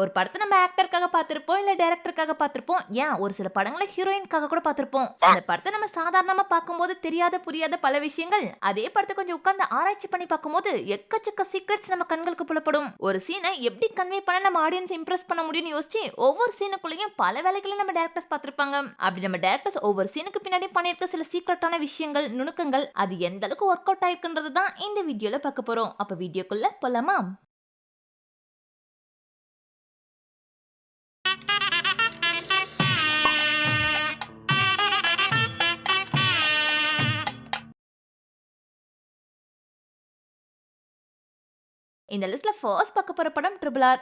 ஒரு படத்தை நம்ம ஆக்டருக்காக பார்த்திருப்போம் இல்ல டைரக்டருக்காக பார்த்திருப்போம். ஏன்? ஒரு சில படங்களை ஹீரோயின்காக கூட பார்த்திருப்போம். அந்த படத்தை நம்ம சாதாரணமா பார்க்கும்போது தெரியாத புரியாத பல விஷயங்கள். அதே படத்தை கொஞ்சம் உட்கார்ந்து ஆராய்ச்சி பண்ணி பார்க்கும்போது எக்கச்சக்க சீக்ரெட்ஸ் நம்ம கண்களுக்கு புலப்படும். ஒரு சீனை எப்படி கன்வே பண்ண நம்ம ஆடியன்ஸ் இம்ப்ரெஸ் பண்ண முடியும்னு யோசிச்சு ஒவ்வொரு சீனுக்குள்ளேயும் பல வேலைகளை நம்ம டேரக்டர்ஸ் பார்த்திருப்பாங்க. அப்படி நம்ம டேரக்டர்ஸ் ஒவ்வொரு சீனுக்கு பின்னாடி பண்ணியிருக்க சில சீக்ரெட்டான விஷயங்கள் நுணுக்கங்கள் அது எந்த அளவுக்கு ஒர்க் அவுட் ஆயிருக்குன்றது தான் இந்த வீடியோல பார்க்க போறோம். அப்ப வீடியோக்குள்ள போலாமா? இந்த லிஸ்ட்ல ஃபர்ஸ்ட் பார்க்க போற படம் ட்ரிபிள் ஆர்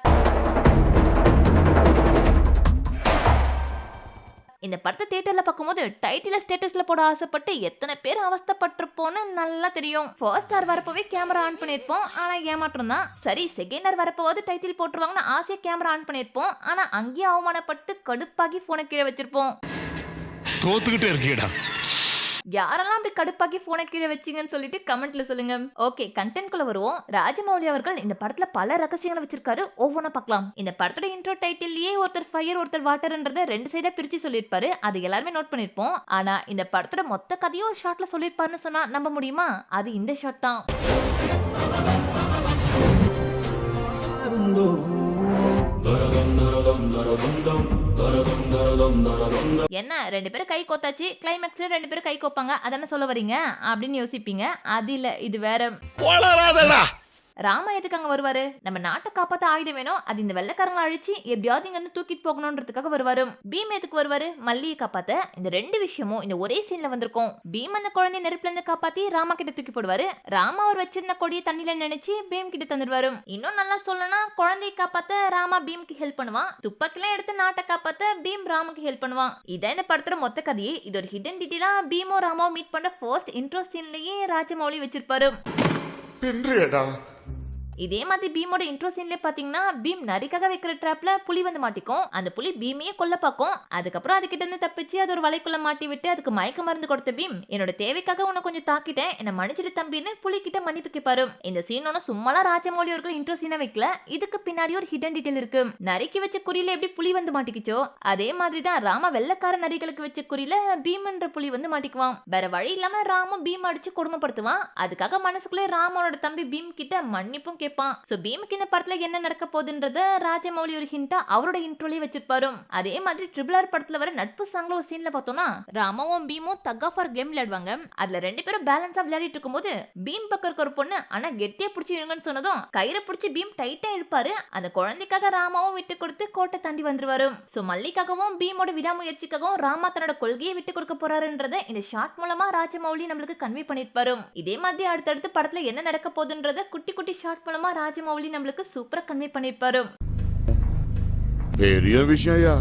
இந்த படத்தை தியேட்டர்ல பார்க்கும்போது டைட்டில ஸ்டேட்டஸ்ல போட ஆசைப்பட்டு எத்தனை பேர் அவஸ்தைப்பட்டிருப்போம்னு நல்லா தெரியும். ஃபர்ஸ்ட் ஹார் வரப்பவே கேமரா ஆன் பண்ணிருப்போம் ஆனா ஏமாற்றம் தான் சரி செகண்ட் ஹார் வரப்போவது டைட்டில் போட்டுருவாங்கன்னு ஆசையா கேமரா ஆன் பண்ணிருப்போம் ஆனா அங்கேயே அவமானப்பட்டு கடுப்பாகி போனை கீழே வச்சிருப்போம். தோத்துக்கிட்டே இருக்கீடா யாரெல்லாம் அப்படி கடுப்பாக்கி போனை கீழே வச்சீங்கன்னு சொல்லிட்டு கமெண்ட்ல சொல்லுங்க. ஓகே கண்டென்ட் குள்ள வருவோம். ராஜமௌலி அவர்கள் இந்த படத்துல பல ரகசியங்களை வச்சிருக்காரு. ஒவ்வொன்றா பார்க்கலாம். இந்த படத்தோட இன்ட்ரோ டைட்டில்லயே ஒருத்தர் ஃபயர் ஒருத்தர் வாட்டர்ன்றத ரெண்டு சைடா பிரிச்சு சொல்லியிருப்பாரு. அது எல்லாருமே நோட் பண்ணிருப்போம் ஆனா இந்த படத்தோட மொத்த கதையும் ஒரு ஷாட்ல சொல்லியிருப்பாருன்னு சொன்னா நம்ப முடியுமா? அது இந்த ஷாட் தான். என்ன ரெண்டு பேரும் கை கோத்தாச்சு? கிளைமேக்ஸ்ல ரெண்டு பேரும் கை கோப்பாங்க. அதானே சொல்ல வரீங்க? அப்படின்னு யோசிப்பீங்க. அது இல்ல இது வேற ராமா எதுக்கு அங்க வருவாரு? நம்ம நாட்டை காப்பாத்த ஆயுதம் வேணும். அது இந்த வெள்ளக்காரங்களை அழிச்சு எப்படியாவது இங்க வந்து தூக்கிட்டு போகணுன்றதுக்காக வருவாரு. பீம் எதுக்கு வருவாரு? மல்லியை காப்பாத்த. இந்த ரெண்டு விஷயமும் இந்த ஒரே சீன்ல வந்திருக்கும். பீம் அந்த குழந்தைய நெருப்புல இருந்து காப்பாத்தி ராமா கிட்ட தூக்கி போடுவாரு. ராமா அவர் வச்சிருந்த கொடியை தண்ணில நினைச்சு பீம் கிட்ட தந்துடுவாரு. இன்னும் நல்லா சொல்லணும்னா குழந்தையை காப்பாத்த ராமா பீம்க்கு ஹெல்ப் பண்ணுவான். துப்பாக்கிலாம் எடுத்து நாட்டை காப்பாத்த பீம் ராமுக்கு ஹெல்ப் பண்ணுவான். இதான் இந்த படத்தோட மொத்த கதையே. இது ஒரு ஹிடன் டீட்டெயிலா பீமோ ராமோ மீட் பண்ற ஃபர்ஸ்ட் இன்ட்ரோ சீன்லயே ராஜமௌலி வச்சிருப்பாரு. பின்றியடா இதே மாதிரி பீமோட இன்ட்ரோ சீன்லேயே பார்த்தீங்கன்னா பீம் நரிக்காக வைக்கிற ட்ராப்ல புலி வந்து மாட்டிக்கும். அந்த புலி பீமையே கொல்ல பார்க்கும் அதுக்கப்புறம் அதுக்கிட்ட இருந்து தப்பிச்சு அது ஒரு வலைக்குள்ள மாட்டி விட்டு அதுக்கு மயக்க மருந்து கொடுத்த பீம் என்னோட தேவைக்காக உன்னை கொஞ்சம் தாக்கிட்டேன். என்ன மன்னிச்சிட்டு தம்பின்னு புலி கிட்ட மன்னிப்பு கேட்பாரு இந்த சீன் ஒன்னும் சும்மாலாம் ராஜமௌலி இருக்கும் இன்ட்ரோ சீனை வைக்கல. இதுக்கு பின்னாடி ஒரு ஹிடன் டீட்டெயில் இருக்கு. நரிக்கு வச்ச குறியில எப்படி புலி வந்து மாட்டிக்கிச்சோ அதே மாதிரி தான் ராம வெள்ளக்கார நரிகளுக்கு வச்ச குறியில பீம்ன்ற புலி வந்து மாட்டிக்குவான். வேற வழி இல்லாம ராமும் பீம் அடிச்சு கொடுமைப்படுத்துவான். அதுக்காக மனசுக்குள்ளே ராமனோட தம்பி பீம் கிட்ட மன்னிப்பும் கேட்பான் சோ பீமுக்கு இந்த படத்துல என்ன நடக்க போகுதுன்றத ராஜமௌலி ஒரு ஹிண்டா அவரோட இன்ட்ரோலயே வச்சிருப்பாரு அதே மாதிரி ட்ரிபிள் ஆர் படத்துல வர நட்பு சாங்ல ஒரு சீன்ல பார்த்தோம்னா ராமாவும் பீமும் தக் ஆஃப் ஆர் கேம் விளையாடுவாங்க. அதுல ரெண்டு பேரும் பேலன்ஸா விளையாடிட்டு இருக்கும்போது பீம் பக்கம் இருக்க ஒரு பொண்ணு ஆனா கெட்டியா பிடிச்சி இழுங்கன்னு சொன்னதும் கயிறை பிடிச்சி பீம் டைட்டா இழுப்பாரு. அந்த குழந்தைக்காக ராமாவும் விட்டு கொடுத்து கோட்டை தாண்டி வந்துருவாரு சோ மல்லிக்காகவும் பீமோட விடாமுயற்சிக்காகவும் ராமா தன்னோட கொள்கையை விட்டு கொடுக்க போறாருன்றத இந்த ஷார்ட் மூலமா ராஜமௌலி நம்மளுக்கு கன்வே பண்ணிருப்பாரு இதே மாதிரி அடுத்தடுத்து படத்துல என்ன நடக்க போகுதுன்றத குட்டி குட்டி ஷார்ட் மூலமா ராஜமௌலி நம்மளுக்கு சூப்பரா கன்வே பண்ணிருப்பாரு. பெரிய விஷயம்யா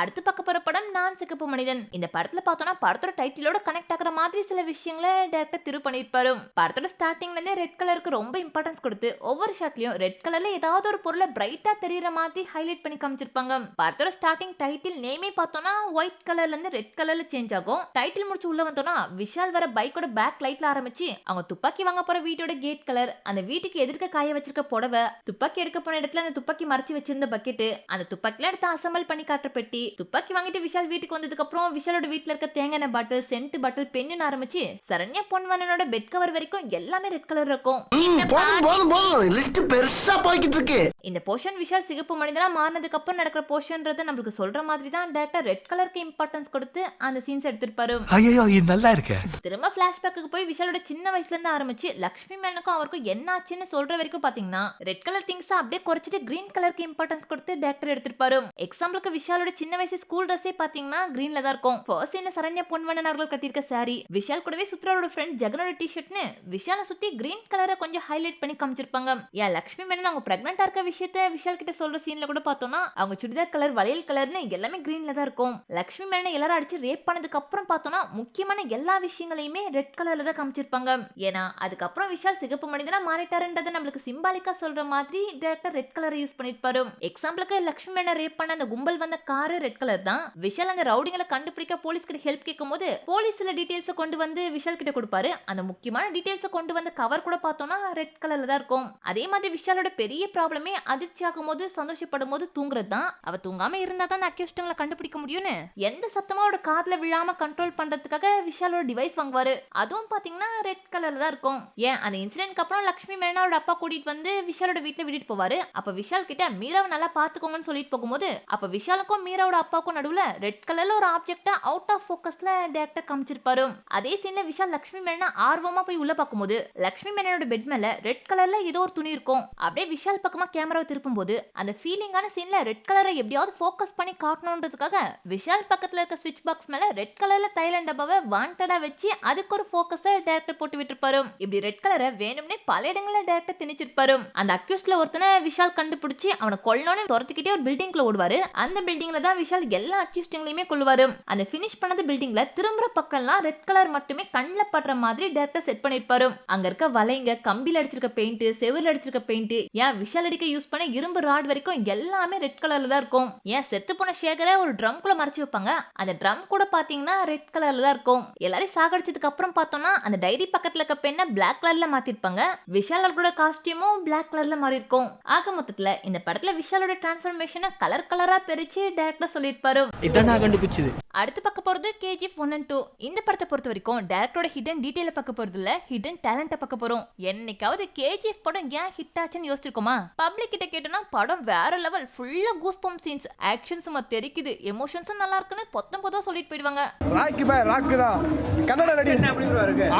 அடுத்து பார்க்க போற படம் நான் சிகப்பு மனிதன். இந்த படத்துல பார்த்தோம்னா படத்தோட டைட்டிலோட கனெக்ட் ஆகிற மாதிரி சில விஷயங்களை டேரக்டர் திரு பண்ணிருப்பாரு படத்தோட ஸ்டார்டிங்ல இருந்தே ரெட் கலருக்கு ரொம்ப இம்பார்ட்டன்ஸ் கொடுத்து ஒவ்வொரு ஷாட்லயும் ரெட் கலர்ல ஏதாவது ஒரு பொருளை பிரைட்டா தெரியற மாதிரி ஹைலைட் பண்ணி காமிச்சிருப்பாங்க. படத்தோட ஸ்டார்டிங் டைட்டில் நேமே பார்த்தோம்னா ஒயிட் கலர்ல இருந்து ரெட் கலர்ல சேஞ்ச் ஆகும். டைட்டில் முடிச்சு உள்ள வந்தோம்னா விஷால் வர பைக்கோட பேக் லைட்ல ஆரம்பிச்சு அவங்க துப்பாக்கி வாங்க போற வீட்டோட கேட் கலர் அந்த வீட்டுக்கு எதிர்க்க காய வச்சிருக்க புடவை துப்பாக்கி எடுக்க போன இடத்துல அந்த துப்பாக்கி மறைச்சு வச்சிருந்த பக்கெட்டு அந்த துப்பாக்கில எடுத்து அசம்பல் பண்ணி காட்டுற பெட்டி துப்பாக்கி வாங்கிட்டு விஷால் வீட்டுக்கு வந்ததுக்கு அப்புறம் விஷாலோட வீட்ல இருக்க தேங்காய் பாட்டில் சென்ட் பாட்டில் பென்னு ஆரம்பிச்சு சரண்யா பொன்வனனோட பெட் கவர் வரைக்கும் எல்லாமே ரெட் கலர் இருக்கும். இந்த போர்ஷன் விஷால் சிகப்பு மனிதனா மாறினதுக்கு அப்புறம் நடக்கிற போர்ஷன்றத நம்மளுக்கு சொல்ற மாதிரி தான் டேரக்டர் ரெட் கலருக்கு இம்பார்ட்டன்ஸ் கொடுத்து அந்த சீன்ஸ் எடுத்திருப்பாரு. ஐயோ இது நல்லா இருக்க. திரும்ப பிளாஷ்பேக்கு போய் விஷாலோட சின்ன வயசுல இருந்து ஆரம்பிச்சு லக்ஷ்மி மேனுக்கும் அவருக்கும் என்ன ஆச்சுன்னு சொல்ற வரைக்கும் பாத்தீங்கன்னா ரெட் கலர் திங்ஸ் அப்படியே குறைச்சிட்டு கிரீன் கலருக்கு இம்பார்ட்டன்ஸ் கொடுத்து டேரக்டர் எடுத்திருப்பாரு. எக்ஸாம்பிளுக்கு விஷாலோட சின்ன வயசு ஸ்கூல் ட்ரெஸ்ஸே பாத்தீங்கன்னா கிரீன்ல தான் இருக்கும். ஃபர்ஸ்ட் சீன்ல சரண்யா பொன்வண்ணன் அவர்கள் கட்டியிருக்க சாரி விஷால் கூடவே சுத்ராவோட ஃப்ரெண்ட் ஜெகனோட டிஷர்ட்னு விஷாலை சுத்தி கிரீன் கலரை கொஞ்சம் ஹைலைட் பண்ணி காமிச்சிருப்பாங்க. ஏன் லக்ஷ்மி மேனன் அவங்க பிரெக்னெண்டா இருக்க விஷயத்த விஷால் கிட்ட சொல்ற சீன்ல கூட பார்த்தோம்னா அவங்க சுடிதார் கலர் வளையல் கலர்னு எல்லாமே கிரீன்ல தான் இருக்கும். லக்ஷ்மி மேனனை எல்லாரும் அடிச்சு ரேப் பண்ணதுக்கு அப்புறம் பார்த்தோம்னா முக்கியமான எல்லா விஷயங்களையுமே ரெட் கலர்ல தான் காமிச்சிருப்பாங்க. ஏன்னா அதுக்கப்புறம் விஷால் சிகப்பு மனிதனா மாறிட்டாருன்றதை நம்மளுக்கு சிம்பாலிக்கா சொல்ற மாதிரி டேரக்டர் ரெட் கலரை யூஸ் பண்ணிருப்பாரு. எக்ஸாம்பிளுக்கு லக்ஷ்மி மேனன் ரேப் பண்ண அந்த கும்பல் வந்த காரு ரெட் கலர் தான். விஷால் அந்த ரவுடிங்களை கண்டுபிடிக்க போலீஸ் கிட்ட ஹெல்ப் கேட்கும் போது போலீஸ் சில டீடைல்ஸ் கொண்டு வந்து விஷால் கிட்ட கொடுப்பாரு. அந்த முக்கியமான டீடைல்ஸ் கொண்டு வந்த கவர் கூட பார்த்தோம்னா ரெட் கலர்ல தான் இருக்கும். அதே மாதிரி விஷாலோட பெரிய ப்ராப்ளமே அதிர்ச்சி ஆகும் போது சந்தோஷப்படும் போது தூங்குறது தான். அவ தூங்காம இருந்தா தான் அக்யூஸ்டங்களை கண்டுபிடிக்க முடியும்னு. எந்த சத்தமும் அவரோட காதுல விழாம கண்ட்ரோல் பண்றதுக்காக விஷாலோட டிவைஸ் வாங்குவாரு. அதுவும் பாத்தீங்கன்னா ரெட் கலர்ல தான் இருக்கும். ஏன்? அந்த இன்சிடென்ட்க்கு அப்புறம் லக்ஷ்மி மேனனோட அப்பா கூட்டிட்டு வந்து விஷாலோட வீட்டுல விட்டுட்டு போவாரு. அப்ப விஷால் கிட்ட மீராவை நல்லா பாத்துக்கோங்கன்னு சொல்லிட்டு போகும்போது அப்ப விஷாலுக்கும் மீராவோட அப்பாவுக்கும் நடுவுல ரெட் கலர்ல ஒரு ஆப்ஜெக்டா அவுட் ஆஃப் போக்கஸ்ல டேரக்டர் காமிச்சிருப்பாரு. அதே சீன்ல விஷால் லக்ஷ்மி மேனா ஆர்வமா போய் உள்ள பார்க்கும்போது லக்ஷ்மி மேனனோட பெட் மேல ரெட் கலர்ல ஏதோ ஒரு துணி இருக்கும். அப்படியே விஷால் பக்கமா கேமராவை திருப்பும்போது அந்த ஃபீலிங்கான சீன்ல ரெட் கலரை எப்படியாவது ஃபோக்கஸ் பண்ணி காட்டணுன்றதுக்காக விஷால் பக்கத்துல இருக்க சுவிட்ச் பாக்ஸ் மேல ரெட் கலர்ல தைலண்ட் டப்பாவை வாண்டடா வச்சு அதுக்கு ஒரு ஃபோக்கஸை டேரக்டர் போட்டு விட்டுருப்பாரு. இப்படி ரெட் கலரை வேணும்னே பல இடங்கள்ல டேரக்டர் திணிச்சிருப்பாரு. அந்த அக்யூஸ்ட்ல ஒருத்தனை விஷால் கண்டுபிடிச்சு அவனை கொல்லணும்னு துரத்துக்கிட்டே ஒரு பில்டிங்ல ஓடுவாரு. அந்த பில்டிங்ல தான் விஷால் எல்லா அக்யூஸ்டிங்லயுமே கொள்வாரு அந்த ஃபினிஷ் பண்ணது பில்டிங்ல திரும்புற பக்கம்லாம் ரெட் கலர் மட்டுமே கண்ணில் படுற மாதிரி டேரக்டர் செட் பண்ணிருப்பாரு. அங்க இருக்க வலைங்க கம்பியில் அடிச்சிருக்க பெயிண்ட் செவுல அடிச்சிருக்க பெயிண்ட் ஏன் விஷால் அடிக்க யூஸ் பண்ண இரும்பு ராட் வரைக்கும் எல்லாமே ரெட் கலர்ல தான் இருக்கும். ஏன் செத்து போன சேகரை ஒரு ட்ரம் குள்ள மறைச்சு வைப்பாங்க? அந்த ட்ரம் கூட பாத்தீங்கன்னா ரெட் கலர்ல தான் இருக்கும். எல்லாரையும் சாகடிச்சதுக்கு அப்புறம் பார்த்தோம்னா அந்த டைரி பக்கத்துல இருக்க பெண்ணை பிளாக் கலர்ல மாத்திருப்பாங்க. விஷால் அவர்களோட காஸ்டியூமும் பிளாக் கலர்ல மாறி இருக்கும் ஆக மொத்தத்துல இந்த படத்துல விஷாலோட டிரான்ஸ்ஃபர்மேஷனை கலர் கலரா பிரிச்சு டேரக்டர் சொல்லியிருப்பாரு இதான் நான் கண்டுபிடிச்சது அடுத்து பார்க்க போறது கேஜிஎஃப் ஒன் அண்ட் டூ இந்த படத்தை பொறுத்த வரைக்கும் டேரக்டரோட ஹிடன் டீடைல பார்க்க போறது இல்ல ஹிடன் டேலண்ட்டை பார்க்க போறோம். என்னைக்காவது கேஜிஎஃப் படம் ஏன் ஹிட் ஆச்சுன்னு யோசிச்சிருக்கோமா? பப்ளிக் கிட்ட கேட்டோம்னா படம் வேற லெவல் ஃபுல்லா கூஸ் பம்ப் சீன்ஸ் ஆக்ஷன் சும்மா தெரிக்குது எமோஷன்ஸும் நல்லா இருக்குன்னு பொத்தம் பொதுவா சொல்லிட்டு போயிடுவாங்க. ராக்கி பாய் ராக்கு தான். கன்னட நடி.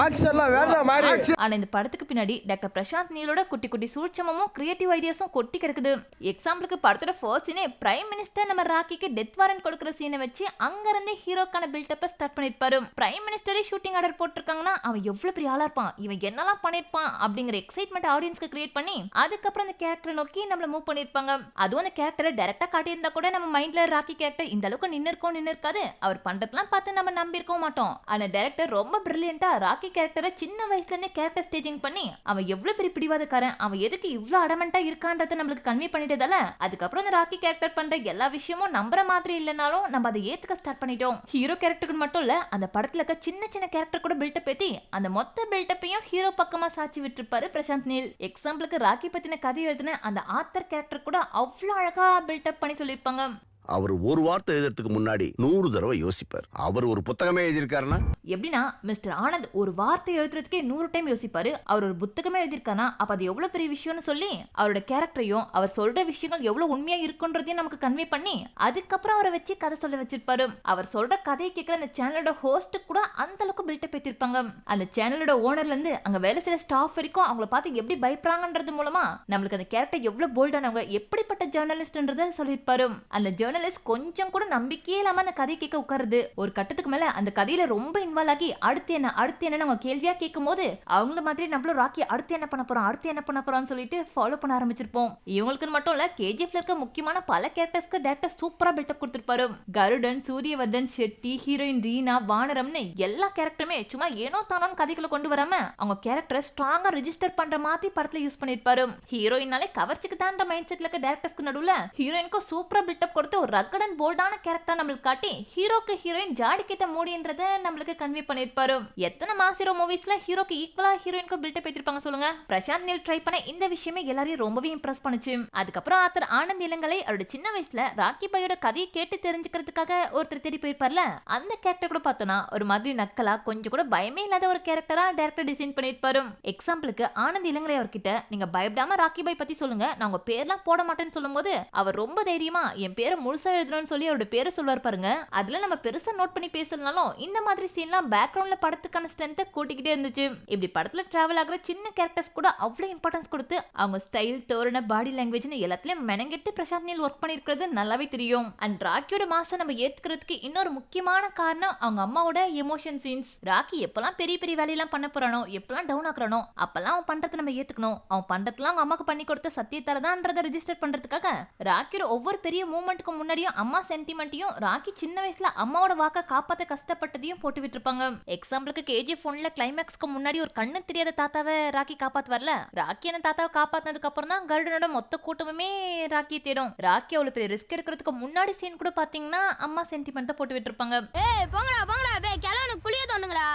ஆக்ஷன்லாம் வேற மாதிரி ஆனா இந்த படத்துக்கு பின்னாடி டாக்டர் பிரசாந்த் நீலோட குட்டி குட்டி சூட்சமும் கிரியேட்டிவ் ஐடியாஸும் கொட்டி கிடக்குது. எக்ஸாம்பிளுக்கு படத்தோட ஃபர்ஸ்ட் சீனே பிரைம் மினிஸ்டர் நம்ம ராக்கிக்கு டெத் வாரண்ட் கொடுக்குற சீனை வச்சு அங்க இருந்தே ஹீரோக்கான பில்டப்பை ஸ்டார்ட் பண்ணிருப்பாரு. பிரைம் மினிஸ்டரே ஷூட்டிங் ஆர்டர் போட்டிருக்காங்கன்னா அவன் எவ்வளவு பெரிய ஆளா இருப்பான்? இவன் என்னெல்லாம் பண்ணிருப்பான்? அப்படிங்கிற எக்ஸைட்மெண்ட் ஆடியன்ஸ்க்கு கிரியேட் பண்ணி அதுக்கப்புறம் அந்த கேரக்டரை நோக்கி நம்மள மூவ் பண்ணிருப்பாங்க. அதுவும் அந்த கேரக்டரை டேரக்டா காட்டியிருந்தா கூட நம்ம மைண்ட்ல ராக்கி கேரக்டர் இந்த அளவுக்கு நின்று இருக்கோம் நின்று இருக்காது. அவர் பண்றதெல்லாம் பார்த்து நம்ம நம்பி இருக்கவும் மாட்டோம். அந்த டேரக்டர் ரொம்ப பிரில்லியண்டா ராக்கி கேரக்டரை சின்ன வயசுல இருந்தே கேரக்டர் ஸ்டேஜிங் பண்ணி அவன் எவ்வளவு பெரிய பிடிவாதக்காரன் அவன் எதுக்கு இவ்வளவு அடமெண்டா இருக்கான்றத நம்மளுக்கு கன்வே பண்ணிட்டதால அதுக்கப்புறம் அந்த ராக்கி கேரக்டர் பண்ற எல்லா விஷயமும் நம்புற மாதிரி இல்லைனாலும் நம்ம அதை ஏத்துக்க ஸ்டார்ட் பண்ணிட்டோம். ஹீரோ கேரக்டருக்கு மட்டும் இல்ல அந்த படத்துல இருக்க சின்ன சின்ன கேரக்டர் கூட பில்டப் ஏத்தி அந்த மொத்த பில்டப்பையும் ஹீரோ பக்கமா சாட்சி விட்டுருப்பாரு பிரசாந்த் நீல். எக்ஸாம்பிளுக்கு ராக்கி பத்தின கதை எழுதின அந்த ஆத்தர் கேரக்டர் கூட அவ்வளோ அழகா பில்டப் பண்ணி சொல்லியிருப்பாங்க. அவர் ஒரு வார்த்தை எழுதுறதுக்கு முன்னாடி நூறு தடவை யோசிப்பார். அவர் ஒரு புத்தகமே எழுதியிருக்காருன்னா? எப்படின்னா மிஸ்டர் ஆனந்த் ஒரு வார்த்தை எழுதுறதுக்கே நூறு டைம் யோசிப்பாரு. அவர் ஒரு புத்தகமே எழுதியிருக்கானா அப்ப அது எவ்வளவு பெரிய விஷயம்னு சொல்லி அவரோட கேரக்டரையும் அவர் சொல்ற விஷயங்கள் எவ்வளவு உண்மையா இருக்குன்றதையும் நமக்கு கன்வே பண்ணி அதுக்கப்புறம் அவரை வச்சு கதை சொல்ல வச்சிருப்பாரு. அவர் சொல்ற கதையை கேட்கிற அந்த சேனலோட ஹோஸ்ட் கூட அந்த அளவுக்கு பில்டப் ஏத்திருப்பாங்க. அந்த சேனலோட ஓனர்ல இருந்து அங்க வேலை செய்யற ஸ்டாஃப் வரைக்கும் அவங்கள பார்த்து எப்படி பயப்படுறாங்கன்றது மூலமா நம்மளுக்கு அந்த கேரக்டர் எவ்வளவு போல்டானவங்க எப்படிப்பட்ட ஜேர்னலிஸ்ட்ன்றத சொல்லியிருப்பாரு. அந்த ஜேர்னலிஸ்ட் கொஞ்சம் கூட நம்பிக்கையே இல்லாம அந்த கதை கேட்க உட்காருது. ஒரு கட்டத்துக்கு மேல அந்த கதையில ரொம்ப இன்வால்வ் ஆகி அடுத்து என்ன அடுத்து என்ன அவங்க கேள்வியா கேட்கும் போது அவங்கள மாதிரி நம்மளும் ராக்கி அடுத்து என்ன பண்ண போறோம் அடுத்து என்ன பண்ண போறோம்னு சொல்லிட்டு ஃபாலோ பண்ண ஆரம்பிச்சிருப்போம். இவங்களுக்கு மட்டும் இல்ல கேஜிஎஃப்ல இருக்க முக்கியமான பல கேரக்டர்ஸ்க்கு டேரக்டர் சூப்பரா பில்டப் கொடுத்திருப்பாரு. கருடன் சூரியவர்தன் ஷெட்டி ஹீரோயின் ரீனா வானரம்னு எல்லா கேரக்டருமே சும்மா ஏனோ தானோன்னு கதைக்குள்ள கொண்டு வராம அவங்க கேரக்டரை ஸ்ட்ராங்கா ரெஜிஸ்டர் பண்ற மாதிரி படத்துல யூஸ் பண்ணிருப்பாரு. ஹீரோயினாலே கவர்ச்சிக்கு தான்ற மைண்ட் செட்ல இருக்க டேரக்டர்ஸ்க்கு நடுவுல ஹீரோயினுக்கும் சூப்பரா பில்டப் கொடுத்து ஒரு ரக்கட் அண்ட் போல்டான கேரக்டர் நம்மளுக்கு காட்டி ஹீரோக்கு ஹீரோயின் ஜாடி கிட்ட மூடின்றத நம்மளுக்கு கன்வே பண்ணிருப்பாரு எத்தனை மாசிரோ மூவிஸ்ல ஹீரோக்கு ஈக்குவலா ஹீரோயினுக்கு பில்டப் ஏத்திருப்பாங்க சொல்லுங்க? பிரசாந்த் நீல் ட்ரை பண்ண இந்த விஷயமே எல்லாரையும் ரொம்பவே இம்ப்ரெஸ் பண்ணுச்சு. அதுக்கப்புறம் ஆத்தர் ஆனந்த் இளங்கலை அவரோட சின்ன வயசுல ராக்கி பையோட கதையை கேட்டு தெரிஞ்சுக்கிறதுக்காக ஒருத்தர் தேடி போயிருப்பார்ல? அந்த கேரக்டர் கூட பார்த்தோம்னா ஒரு மாதிரி நக்கலா கொஞ்சம் கூட பயமே இல்லாத ஒரு கேரக்டரா டேரக்டர் டிசைன் பண்ணிருப்பாரு எக்ஸாம்பிளுக்கு ஆனந்த் இளங்கலை அவர்கிட்ட நீங்க பயப்படாம ராக்கி பாய் பத்தி சொல்லுங்க. நான் உங்க பேர்லாம் போட மாட்டேன்னு சொல்லும்போது அவர் ரொம்ப தைரியமா என் பேரை முழு முழுசா எழுதணும்னு சொல்லி அவரோட பேரை சொல்லுவார் பாருங்க. அதுல நம்ம பெருசா நோட் பண்ணி பேசலனாலும் இந்த மாதிரி சீன்லாம் பேக்ரவுண்ட்ல படத்துக்கான ஸ்ட்ரென்த்தை கூட்டிக்கிட்டே இருந்துச்சு. இப்படி படத்துல டிராவல் ஆகுற சின்ன கேரக்டர்ஸ் கூட அவ்வளவு இம்பார்ட்டன்ஸ் கொடுத்து அவங்க ஸ்டைல் தோரண பாடி லாங்குவேஜ்னு எல்லாத்துலயும் மெனங்கெட்டு பிரசாந்த் நீல் ஒர்க் பண்ணிருக்கிறது நல்லாவே தெரியும். அண்ட் ராக்கியோட மாச நம்ம ஏத்துக்கிறதுக்கு இன்னொரு முக்கியமான காரணம் அவங்க அம்மாவோட எமோஷன் சீன்ஸ் ராக்கி எப்பெல்லாம் பெரிய பெரிய வேலையெல்லாம் பண்ண போறானோ எப்பெல்லாம் டவுன் ஆக்குறானோ அப்பெல்லாம் அவன் பண்றதை நம்ம ஏத்துக்கணும். அவன் பண்றதுலாம் அவங்க அம்மாக்கு பண்ணி கொடுத்த சத்தியத்தால தான்றதை ரிஜிஸ்டர் பண்றதுக்காக ராக்கியோட ஒவ்வொரு பெரிய மூமெண்ட்டுக்கும் முன்னாடியும் அம்மா சென்டிமெண்ட்டையும் ராக்கி சின்ன வயசுல அம்மாவோட வாக்க காப்பாத்த கஷ்டப்பட்டதையும் போட்டு விட்டுருப்பாங்க. எக்ஸாம்பிளுக்கு கேஜிஎஃப் ஒன்ல கிளைமேக்ஸ்க்கு முன்னாடி ஒரு கண்ணு தெரியாத தாத்தாவை ராக்கி காப்பாத்துவார்ல? ராக்கி என்ன தாத்தாவை காப்பாத்தினதுக்கு அப்புறம் தான் கருடனோட மொத்த கூட்டமுமே ராக்கி தேடும். ராக்கி அவ்வளவு பெரிய ரிஸ்க் எடுக்கிறதுக்கு முன்னாடி சீன் கூட பாத்தீங்கன்னா அம்மா சென்டிமெண்ட் தான் போட்டு விட்டுருப்பாங்க. ஏய் போங்கடா போங்கடா பே கிளவனுக்கு புளிய தோணுங்கடா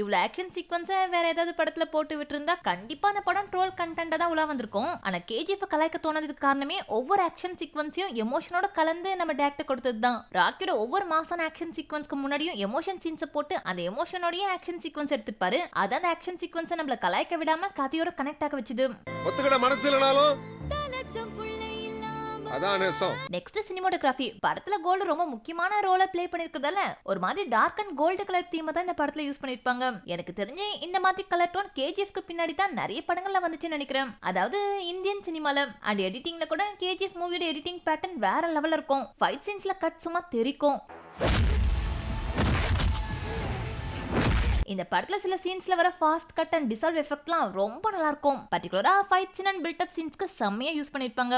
இவ்வளவு ஆக்ஷன் சீக்வன்ஸை வேற ஏதாவது படத்துல போட்டு விட்டுருந்தா கண்டிப்பா அந்த படம் ட்ரோல் கண்டென்ட்டா தான் உலா வந்திருக்கும். ஆனா கேஜிஎஃப் கலாய்க்க தோணதுக்கு காரணமே ஒவ்வொரு ஆக்ஷன் சீக்வன்ஸையும் எமோஷனோட கலந்து நம்ம டேரக்டர் கொடுத்தது தான். ராக்கியோட ஒவ்வொரு மாசான ஆக்ஷன் சீக்வன்ஸ்க்கு முன்னாடியும் எமோஷன் சீன்ஸை போட்டு அந்த எமோஷனோடய ஆக்ஷன் சீக்வன்ஸ் எடுத்துப்பாரு. அதான் அந்த ஆக்ஷன் சீக்வன்ஸை நம்மள கலாய்க்க விடாம கதையோட கனெக்ட் ஆக வச்சுது. ஒத்துக்கிட மனசு இல்லைனாலும் அதான் நேசம். நெக்ஸ்ட் சினிமோட்டோகிராஃபி படத்துல கோல்டு ரொம்ப முக்கியமான ரோலை ப்ளே பண்ணிருக்கிறதால ஒரு மாதிரி டார்க் அண்ட் கோல்டு கலர் தீமை தான் இந்த படத்துல யூஸ் பண்ணிருப்பாங்க எனக்கு தெரிஞ்சு இந்த மாதிரி கலர் டோன் கேஜிஎஃப்க்கு பின்னாடி தான் நிறைய படங்கள்ல வந்துச்சுன்னு நினைக்கிறேன். அதாவது இந்தியன் சினிமால அண்ட் எடிட்டிங்ல கூட கேஜிஎஃப் மூவியோட எடிட்டிங் பேட்டர்ன் வேற லெவல்ல இருக்கும். ஃபைட் சீன்ஸ்ல கட் சும்மா தெரிக்கும். இந்த படத்துல சில சீன்ஸ்ல வர ஃபாஸ்ட் கட் அண்ட் டிசால்வ் எஃபெக்ட்லாம் ரொம்ப நல்லா இருக்கும். பர்டிகுலரா ஃபைட் சீன் அண்ட் பில்டப் சீன்ஸ்க்கு செம்மையா யூஸ் பண்ணிருப்பாங்க.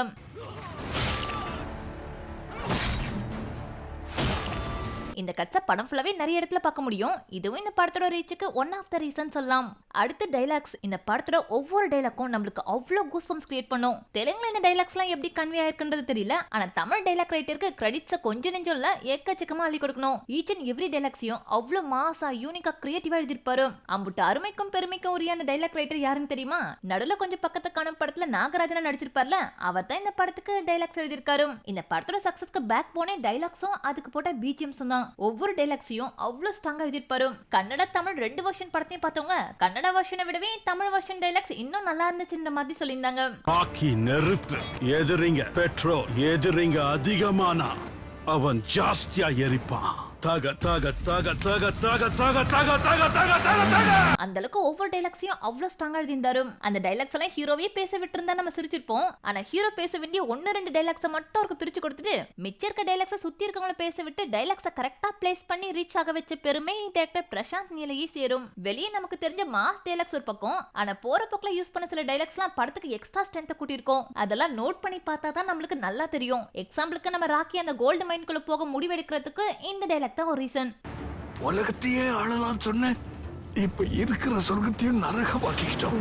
இந்த கட்ஸை படம் ஃபுல்லாவே நிறைய இடத்துல பார்க்க முடியும். இதுவும் இந்த படத்தோட ரீச்சுக்கு ஒன் ஆஃப் த ரீசன் சொல்லலாம். அடுத்து டைலாக்ஸ் இந்த படத்தோட ஒவ்வொரு டைலாக்கும் நம்மளுக்கு அவ்வளோ கூஸ் பம்ஸ் கிரியேட் பண்ணும். தெலுங்குல இந்த டைலாக்ஸ்லாம் எப்படி கன்வே ஆயிருக்குன்றது தெரியல. ஆனா தமிழ் டைலாக் ரைட்டருக்கு கிரெடிட்ஸை கொஞ்சம் நெஞ்சம் இல்ல ஏக்கச்சக்கமா அள்ளி கொடுக்கணும். ஈச் அண்ட் எவ்ரி டைலாக்ஸையும் அவ்வளோ மாசா யூனிக்கா கிரியேட்டிவா எழுதிருப்பாரு அம்புட்டு அருமைக்கும் பெருமைக்கும் உரியான டைலாக் ரைட்டர் யாருன்னு தெரியுமா? நடுவில் கொஞ்சம் பக்கத்து காணும் படத்துல நாகராஜனா நடிச்சிருப்பார்ல. அவர் தான் இந்த படத்துக்கு டைலாக்ஸ் எழுதியிருக்காரு. இந்த படத்தோட சக்சஸ்க்கு பேக் போனே டைலாக்ஸும் அதுக்கு போட்ட பிஜிஎம்ஸும் தான். ஒவ்வொரு டைலாக்ஸையும் அவ்வளவு ஸ்ட்ராங்காக எழுதியிருப்பாரு. கன்னட தமிழ் ரெண்டு வருஷன் படத்தையும் பார்த்தவங்க கன்னட வருஷனை விடவே தமிழ் வருஷன் டைலாக்ஸ் இன்னும் நல்லா இருந்துச்சுன்ற மாதிரி சொல்லியிருந்தாங்க. பாக்கி நெருப்பு எதிரிங்க பெட்ரோல் எதிரிங்க அதிகமானா அவன் ஜாஸ்தியா எரிப்பான். தக தக தக தக தக தக தக தக தக தக தக அந்த அளவுக்கு ஒவ்வொரு டைலாக்ஸையும் அவ்வளவு ஸ்ட்ராங்கா எழுதியிருந்தாரு அந்த டைலாக்ஸ் எல்லாம் ஹீரோவே பேச விட்டுருந்தா நம்ம சிரிச்சிருப்போம் ஆனா ஹீரோ பேச வேண்டிய ஒன்னு ரெண்டு டைலாக்ஸை மட்டும் அவருக்கு பிரிச்சு கொடுத்துட்டு மிச்சம் இருக்க டைலாக்ஸை சுத்தி இருக்கவங்கள பேச விட்டு டைலாக்ஸை கரெக்டா பிளேஸ் பண்ணி ரீச் ஆக வச்ச பெருமை டேரக்டர் பிரசாந்த் நீலையே சேரும் வெளியே நமக்கு தெரிஞ்ச மாஸ் டைலாக்ஸ் ஒரு பக்கம் ஆனா போற பக்கத்துல யூஸ் பண்ண சில டைலாக்ஸ்லாம் படத்துக்கு எக்ஸ்ட்ரா ஸ்ட்ரென்த் கூட்டியிருக்கோம் அதெல்லாம் நோட் பண்ணி பார்த்தா தான் நம்மளுக்கு நல்லா தெரியும் எக்ஸாம்பிளுக்கு நம்ம ராக்கி அந்த கோல்டு மைன்குள்ள போக முடிவெடுக்கிறதுக்கு இந்த டைலாக்ஸ் தான் ஒரு ரீசன் உலகத்தையே ஆளலாம் சொன்ன இப்ப இருக்கிற சொர்க்கத்தையும் நரகமாக்கிட்டோம்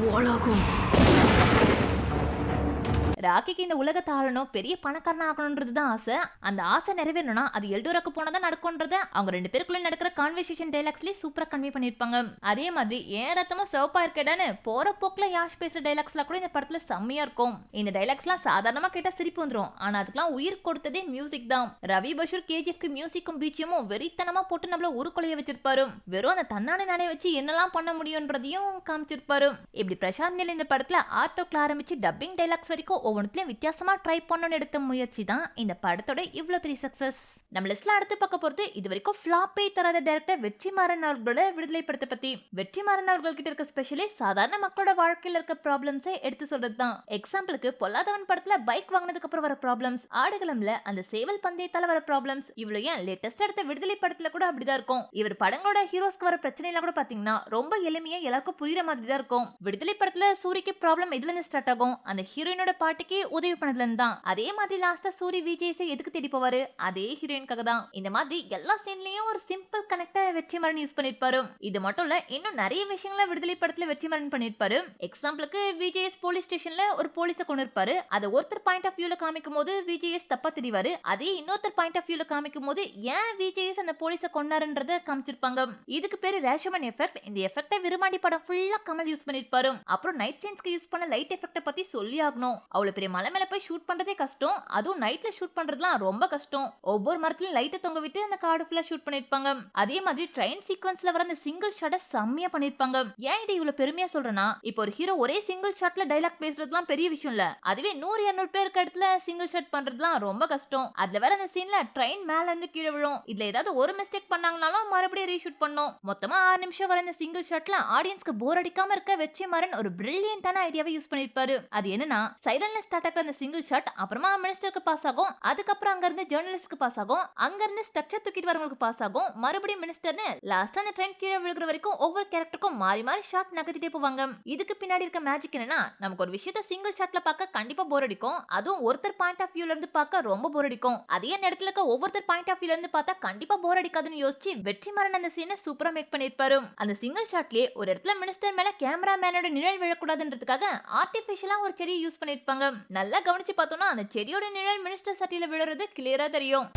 ராக்கிக்கு இந்த உலகத்தை ஆளணும் பெரிய பணக்காரன் ஆகணும்ன்றது தான் ஆசை. அந்த ஆசை நிறைவேறணும்னா அது எல்டோராக்கு போனதான் நடக்கும்ன்றத அவங்க ரெண்டு பேருக்குள்ள நடக்கிற கான்வர்சேஷன் டைலாக்ஸ்லயே சூப்பரா கன்வே பண்ணிருப்பாங்க அதே மாதிரி ஏன் ரத்தமா சிவப்பா இருக்கேடான்னு போற போக்குல யாஷ் பேசுற டைலாக்ஸ்லாம் கூட இந்த படத்துல செம்மையா இருக்கும். இந்த டைலாக்ஸ்லாம் சாதாரணமா கேட்டா சிரிப்பு வந்துடும் ஆனா அதுக்கெல்லாம் உயிர் கொடுத்ததே மியூசிக் தான். ரவி பஷூர் கேஜிஎஃப்க்கு மியூசிக்கும் பீச்சியமும் வெறித்தனமா போட்டு நம்மள உருக்குலைய வச்சிருப்பாரு. வெறும் அந்த தன்னான நானே வச்சு என்னெல்லாம் பண்ண முடியும்ன்றதையும் காமிச்சிருப்பாரு. இப்படி பிரசாந்த் நிலை இந்த படத்துல ஆர்டோக்ல ஆரம்பிச்சு டப்பிங் டைலாக்ஸ் வரைக்கும் ஒவ்வொன்றுத்துலையும் வித்தியாசமாக ட்ரை பண்ணணும்னு எடுத்த முயற்சி தான் இந்த படத்தோட இவ்வளோ பெரிய சக்சஸ் நம்ம லிஸ்ட்ல அடுத்து பார்க்க போகிறது இது வரைக்கும் ஃப்ளாப்பே தராத டேரக்டர் வெற்றிமாறன் அவர்களோட விடுதலை படத்தை பற்றி வெற்றிமாறன் அவர்கள் கிட்ட இருக்க ஸ்பெஷலி சாதாரண மக்களோட வாழ்க்கையில் இருக்க ப்ராப்ளம்ஸை எடுத்து சொல்றது தான். எக்ஸாம்பிளுக்கு பொல்லாதவன் படத்துல பைக் வாங்கினதுக்கு அப்புறம் வர ப்ராப்ளம்ஸ் ஆடுகளம்ல அந்த சேவல் பந்தயத்தால வர ப்ராப்ளம்ஸ் இவ்வளவு ஏன் லேட்டஸ்ட் எடுத்த விடுதலை படத்துல கூட அப்படிதான் இருக்கும். இவர் படங்களோட ஹீரோஸ்க்கு வர பிரச்சனைலாம் கூட பாத்தீங்கன்னா ரொம்ப எளிமையா எல்லாருக்கும் புரியுற மாதிரி தான் இருக்கும். விடுதலை படத்துல சூரிக்கு ப்ராப்ளம் எதுல இருந்து ஸ்டார்ட் ஆகும்? அந்த ஹீரோயினோட பாட்டுக்கே உதவி பண்ணதுல தான். அதே மாதிரி லாஸ்டா சூரி விஜய்ஸை எதுக்கு தேடி போவாரு? அதே ஹீரோயின்காக தான். இந்த மாதிரி எல்லா சீன்லயும் ஒரு சிம்பிள் கனெக்டா வெற்றிமாறன் யூஸ் பண்ணிருப்பாரு. இது மட்டும் இல்ல இன்னும் நிறைய விஷயங்கள விடுதலை படத்துல வெற்றிமாறன் பண்ணிருப்பாரு. எக்ஸாம்பிளுக்கு விஜேஎஸ் போலீஸ் ஸ்டேஷன்ல ஒரு போலீஸை கொண்டு இருப்பாரு அதை ஒருத்தர் பாயிண்ட் ஆஃப் வியூல காமிக்கும் போது விஜேஎஸ் தப்பா தெரிவாரு. அதே இன்னொருத்தர் பாயிண்ட் ஆஃப் வியூல காமிக்கும் போது ஏன் விஜேஎஸ் அந்த போலீஸை கொண்டாருன்றத காமிச்சிருப்பாங்க. இதுக்கு பேரு ரேஷமன் எஃபெக்ட் இந்த எஃபெக்டை விரும்பாண்டி படம் ஃபுல்லா கமல் யூஸ் பண்ணிருப்பாரு. அப்புறம் நைட் சீன்ஸ்க்கு யூஸ் பண்ண லைட் எஃபெக்ட்டை பத்தி சொல்லி ஆகணும் அவ்வளவு பெரிய மலை மேலே போய் ஷூட் பண்ணுறதே கஷ்டம். அதுவும் நைட்டில் ஷூட் பண்ணுறதுலாம் ரொம்ப கஷ்டம். ஒவ்வொரு மரத்துலையும் லைட்டை தொங்க விட்டு அந்த காடு ஃபுல்லாக ஷூட் பண்ணியிருப்பாங்க அதே மாதிரி ட்ரெயின் சீக்வன்ஸில் வர அந்த சிங்கிள் ஷாட்டை செம்மையாக பண்ணியிருப்பாங்க ஏன் இதை இவ்வளோ பெருமையாக சொல்கிறேன்னா இப்போ ஒரு ஹீரோ ஒரே சிங்கிள் ஷாட்டில் டைலாக் பேசுறதுலாம் பெரிய விஷயம் இல்லை. அதுவே நூறு இருநூறு பேருக்கு இடத்துல சிங்கிள் ஷாட் பண்ணுறதுலாம் ரொம்ப கஷ்டம். அதில் வேற அந்த சீனில் ட்ரெயின் மேலேருந்து கீழே விழும். இதில் ஏதாவது ஒரு மிஸ்டேக் பண்ணாங்கனாலும் மறுபடியும் ரீஷூட் பண்ணோம். மொத்தமாக ஆறு நிமிஷம் வர இந்த சிங்கிள் ஷாட்டில் ஆடியன்ஸ்க்கு போர் அடிக்காம இருக்க வெற்றிமாறன் ஒரு பிரில்லியன்டான ஐடியாவை யூஸ் பண்ணியிருப்பாரு அது என்னன்னா சைலன்ல ஸ்டார்ட் ஆகிற அந்த சிங்கிள் ஷாட் அப்புறமா மினிஸ்டருக்கு பாஸ் ஆகும். அதுக்கப்புறம் அங்க இருந்து ஜேர்னலிஸ்ட்க்கு பாஸ் ஆகும். அங்க இருந்து ஸ்ட்ரக்சர் தூக்கிட்டு வரவங்களுக்கு பாஸ் ஆகும். மறுபடியும் மினிஸ்டர்னு லாஸ்ட் அந்த ட்ரெயின் கீழே விழுகிற வரைக்கும் ஒவ்வொரு கேரக்டருக்கும் மாறி மாறி ஷாட் நகர்த்திட்டே போவாங்க. இதுக்கு பின்னாடி இருக்க மேஜிக் என்னன்னா நமக்கு ஒரு விஷயத்த சிங்கிள் ஷாட்ல பார்க்க கண்டிப்பா போர் அடிக்கும். அதுவும் ஒருத்தர் பாயிண்ட் ஆஃப் வியூல இருந்து பார்க்க ரொம்ப போர் அடிக்கும். அதே நேரத்துல இருக்க ஒவ்வொருத்தர் பாயிண்ட் ஆஃப் வியூல இருந்து பார்த்தா கண்டிப்பா போர் அடிக்காதுன்னு யோசிச்சு மரண அந்த சீனை சூப்பரா மேக் பண்ணிருப்பாரு அந்த சிங்கிள் ஷாட்லயே ஒரு இடத்துல மினிஸ்டர் மேல கேமராமேனோட நிழல் விழக்கூடாதுன்றதுக்காக ஆர்டிபிஷியலா ஒரு செடியை யூஸ் பண்ணிருப்பாங்க நல்லா கவனிச்சு பார்த்தோம்னா அந்த செடியோட நிழல் மினிஸ்டர் சட்டியில விழுறது கிளியரா தெரியும்.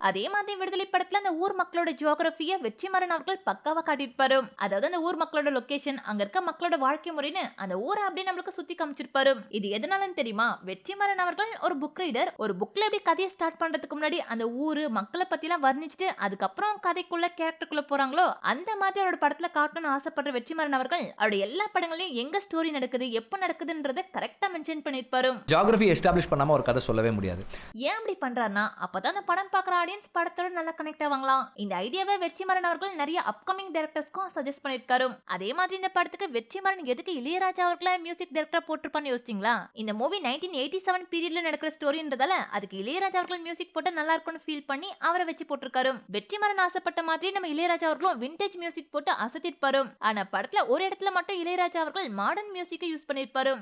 அதே மாதிரி விடுதலை படத்துல அந்த ஊர் மக்களோட ஜியோகிராஃபிய வெற்றிமாறன் அவர்கள் பக்காவா காட்டியிருப்பாரு அதாவது அந்த ஊர் மக்களோட லொகேஷன் அங்க இருக்க மக்களோட வாழ்க்கை முறைன்னு அந்த ஊரை அப்படியே நம்மளுக்கு சுத்தி காமிச்சிருப்பாரு இது எதனாலன்னு தெரியுமா? வெற்றிமாறன் அவர்கள் ஒரு புக் ரீடர் ஒரு புக்ல எப்படி கதையை ஸ்டார்ட் பண்றதுக்கு முன்னாடி அந்த ஊரு மக்களை பத்தி எல்லாம் வர்ணிச்சுட்டு அதுக்கப்புறம் கதைக்குள்ள கேரக்டருக்குள்ள போறாங்களோ அந்த மாதிரி அவரோட படத்துல காட்டணும்னு ஆசைப்படுற வெற்றிமாறன் அவர்கள் அவருடைய எல்லா படங்களையும் எங்க ஸ்டோரி நடக்குது எப்ப நடக்குதுன்றத கரெக்டா மென்ஷன் பண்ணிருப்பாரு ஜியாகிரஃபி எஸ்டாப்ளிஷ் பண்ணாமல் ஒரு கதை சொல்லவே முடியாது. ஏன் அப்படி பண்றாருன்னா அப்பதான் அந்த படம் பார்க்குற ஆடியன்ஸ் படத்தோட நல்லா கனெக்ட் ஆவாங்களாம். இந்த ஐடியாவை வெற்றிமாறன் அவர்கள் நிறைய அப்கமிங் டேரக்டர்ஸ்க்கும் சஜஸ்ட் பண்ணிருக்காரு அதே மாதிரி இந்த படத்துக்கு வெற்றிமாறன் எதுக்கு இளையராஜா அவர்களை மியூசிக் டைரக்டர் போட்டிருப்பான்னு யோசிச்சிங்களா? இந்த மூவி நைன்டீன் எயிட்டி செவன் பீரியட்ல நடக்கிற ஸ்டோரின்றதால அதுக்கு இளையராஜா அவர்கள் மியூசிக் போட்டு நல்லா இருக்கும்னு ஃபீல் பண்ணி அவரை வச்சு போட்டிருக்காரு. வெற்றிமாறன் ஆசைப்பட்ட மாதிரி நம்ம இளையராஜா அவர்களும் விண்டேஜ் மியூசிக் போட்டு அசத்திருப்பாரு. ஆனா படத்துல ஒரு இடத்துல மட்டும் இளையராஜா அவர்கள் மாடர்ன் மியூசிக்கை யூஸ் பண்ணிருப்பாரு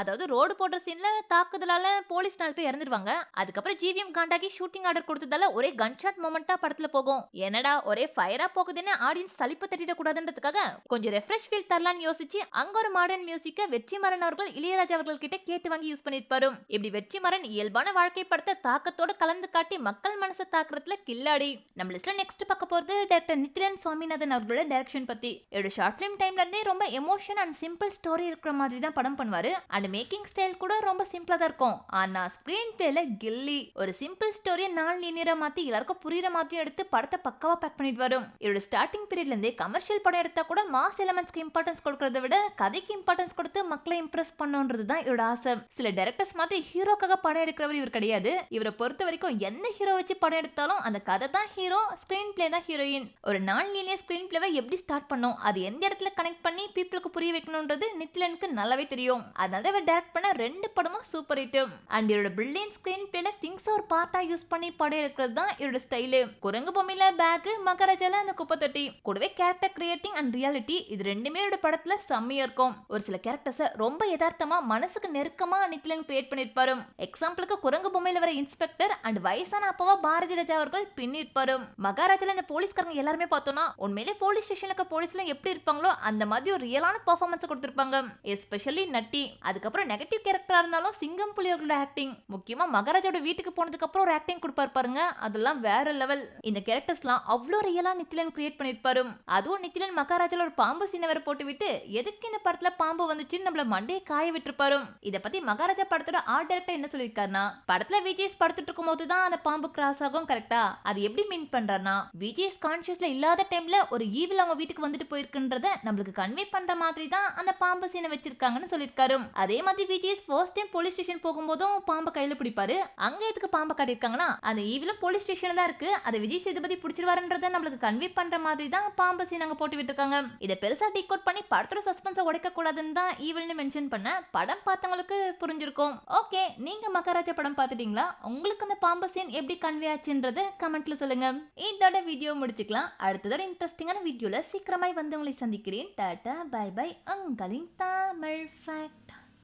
அதாவது ரோடு போடுற சீன்ல தாக்குதலால போலீஸ் நாலு பேர் இறந்துருவாங்க. அதுக்கப்புறம் ஜிவிஎம் காண்டாகி ஷூட்டிங் ஆர்டர் கொடுத்ததால ஒரே கன்ஷாட் மூமெண்டா படத்துல போகும். என்னடா ஒரே ஃபயரா போகுதுன்னு ஆடியன்ஸ் சலிப்பு தட்டிட கூடாதுன்றதுக்காக கொஞ்சம் ரெஃப்ரெஷ் ஃபீல் தரலான்னு யோசிச்சு அங்க ஒரு மாடர்ன் மியூசிக்க வெற்றிமாறன் அவர்கள் இளையராஜா அவர்கள் கிட்ட கேட்டு வாங்கி யூஸ் பண்ணிருப்பாரு இப்படி வெற்றிமாறன் இயல்பான வாழ்க்கை படத்தை தாக்கத்தோட கலந்து காட்டி மக்கள் மனசை தாக்குறதுல கில்லாடி. நம்ம லிஸ்ட்ல நெக்ஸ்ட் பார்க்க போறது டேரக்டர் நித்யன் சுவாமிநாதன் அவர்களோட டைரக்ஷன் பத்தி. என்னோட ஷார்ட் ஃபிலிம் டைம்ல இருந்தே ரொம்ப எமோஷன் அண்ட் சிம்பிள் ஸ்டோரி இருக்கிற மாதிரி தான் படம் பண்ணுவாரு. அண்ட் மேக்கிங் ஸ்டைல் கூட ரொம்ப சிம்பிளா தான் இருக்கும். ஆனா ஸ்கிரீன் பிளேல கில்லி. ஒரு சிம்பிள் ஸ்டோரியை நாலு லீனியரா மாத்தி எல்லாருக்கும் புரியுற மாதிரியும் எடுத்து படத்தை பக்காவாக பேக் பண்ணிட்டு வரும். இவரோட ஸ்டார்டிங் பீரியட்ல இருந்தே கமர்ஷியல் படம் எடுத்தா கூட மாஸ் எலமெண்ட்ஸ்க்கு இம்பார்ட்டன்ஸ் கொடுக்கறத விட கதைக்கு இம்பார்ட்டன்ஸ் கொடுத்து மக்களை இம்ப்ரெஸ் பண்ணுன்றது தான் இவரோட ஆசை. சில டைரக்டர்ஸ் மாதிரி ஹீரோக்காக படம் எடுக்கிறவர் இவர் கிடையாது. இவரை பொறுத்த வரைக்கும் எந்த ஹீரோ வச்சு படம் எடுத்தாலும் அந்த கதை தான் ஹீரோ ஸ்கிரீன் பிளே தான் ஹீரோயின் ஒரு நான் லீனியர் ஸ்கிரீன் பிளேவை எப்படி ஸ்டார்ட் பண்ணும் அது எந்த இடத்துல கனெக்ட் பண்ணி பீப்புளுக்கு புரிய வைக்கணும்ன்றது நித்லனுக்கு நல்லாவே தெரியும். அதனால இவர் டைரக்ட் பண்ண ரெண்டு படமும் சூப்பர் ஹிட்டும் அண்ட் இவரோட பிரில்லியன் ஸ்கிரீன் பிளேல திங்ஸ் ஒரு பார்ட்டா யூஸ் பண்ணி படம் எடுக்கிறது தான் இவரோட ஸ்டைலு குரங்கு பொம்மையில பேக் மகாராஜால அந்த குப்பை தொட்டி கூடவே கேரக்டர் கிரியேட்டிங் அண்ட் ரியாலிட்டி இது ரெண்டுமே இவரோட படத்துல செம்மையா இருக்கும். ஒரு சில கேரக்டர்ஸை ரொம்ப யதார்த்தமா மனசுக்கு நெருக்கமா நித்லன் கிரியேட் பண்ணிருப்பாரு. எக்ஸாம்பிளுக்கு குரங்கு பொம்மையில வர இன்ஸ்பெக்டர் அண்ட் வயசான அப்பாவா பாரதி ராஜா அவர்கள் பின்னிருப்பாரு மகாராஜால இந்த போலீஸ்காரங்க எல்லாருமே பார்த்தோம்னா உண்மையிலே போலீஸ் ஸ்டேஷனுக்கு போலீஸ்ல எப்படி இருப்பாங்களோ அந்த மாதிரி ஒரு ரியலான பர்ஃபார்மன்ஸ் கொடுத்திருப்பாங்க. எஸ்பெஷலி நட்டி. அதுக்கு அதுக்கப்புறம் நெகட்டிவ் கேரக்டரா இருந்தாலும் சிங்கம் புலியோட ஆக்டிங் முக்கியமா மகாராஜோட வீட்டுக்கு போனதுக்கு அப்புறம் ஒரு ஆக்டிங் கொடுப்பாரு பாருங்க. அதெல்லாம் வேற லெவல் இந்த கேரக்டர்ஸ்லாம் அவ்வளோ ரியலா நித்திலன் கிரியேட் பண்ணிருப்பாரு அதுவும் நித்திலன் மகாராஜால ஒரு பாம்பு சீனை வேற போட்டு விட்டு எதுக்கு இந்த படத்துல பாம்பு வந்துச்சுன்னு நம்மள மண்டையை காய விட்டுருப்பாரு இத பத்தி மகாராஜா படத்தோட ஆர்ட் டைரக்டர் என்ன சொல்லியிருக்காருன்னா படத்துல விஜய்ஸ் படுத்துட்டு இருக்கும் போது தான் அந்த பாம்பு கிராஸ் ஆகும் கரெக்டா அது எப்படி மீன் பண்றாருன்னா விஜய்ஸ் கான்சியஸ்ல இல்லாத டைம்ல ஒரு ஈவில் அவங்க வீட்டுக்கு வந்துட்டு போயிருக்குன்றத நம்மளுக்கு கன்வே பண்ற மாதிரி தான் அந்த பாம்பு சீனை வச்சிருக்காங்கன்னு சொல்லியிருக்காரு அதே அதே மாதிரி V G S first time police station போகும்போதும் பாம்பை கையில் பிடிப்பாரு. அங்க எதுக்கு பாம்பை காட்டியிருக்காங்கன்னா அந்த ஈவிலும் போலீஸ் ஸ்டேஷன் தான் இருக்கு. அதை விஜய் சேதுபதி பிடிச்சிருவாருன்றத நம்மளுக்கு கன்வே பண்ற மாதிரி தான் பாம்பு சீன் அங்கே போட்டு விட்டுருக்காங்க. இதை பெருசா அவுட் பண்ணி படத்தோட சஸ்பென்ஸை உடைக்க கூடாதுன்னு தான் ஈவில்னு மென்ஷன் பண்ண படம் பார்த்தவங்களுக்கு புரிஞ்சிருக்கும். ஓகே நீங்க மகாராஜா படம் பார்த்துட்டீங்களா? உங்களுக்கு அந்த பாம்பு சீன் எப்படி கன்வே ஆச்சுன்றத கமெண்ட்ல சொல்லுங்க. இதோட வீடியோ முடிச்சுக்கலாம். அடுத்ததோட இன்ட்ரெஸ்டிங்கான வீடியோல சீக்கிரமாய் வந்து உங்களை சந்திக்கிறேன். டாடா பை பை உங்களின் தமிழ் ஃபேக்ட்